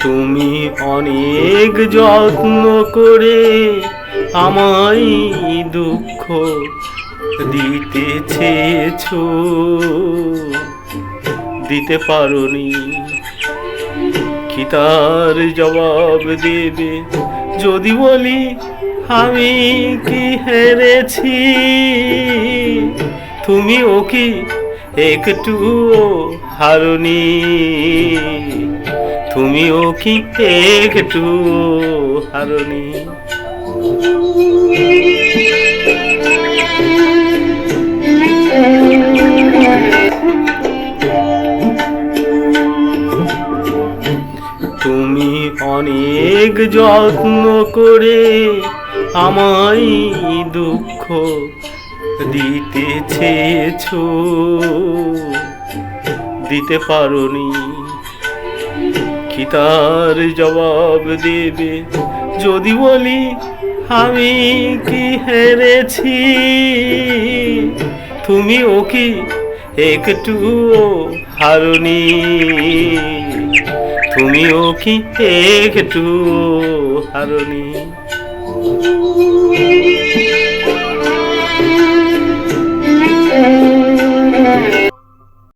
তুমি অনেক যত্ন করে আমায় দুঃখ দিতে চেয়েছো। দিতে পারোনি। কি তার জবাব দেবে? যদি বলি, আমি কি হেরেছি? তুমিও কি একটু হারনি। তুমিও কি একটু হারনি? তুমি অনেক যত্ন করে আমায় দুঃখ দিতে চেয়েছো দিতে পারোনি। কি তার জবাব দেবে? যদি বলি, আমি কি হেরেছি? তুমি ও কি একটু হারুনি? তুমি ও কি একটু হারনি?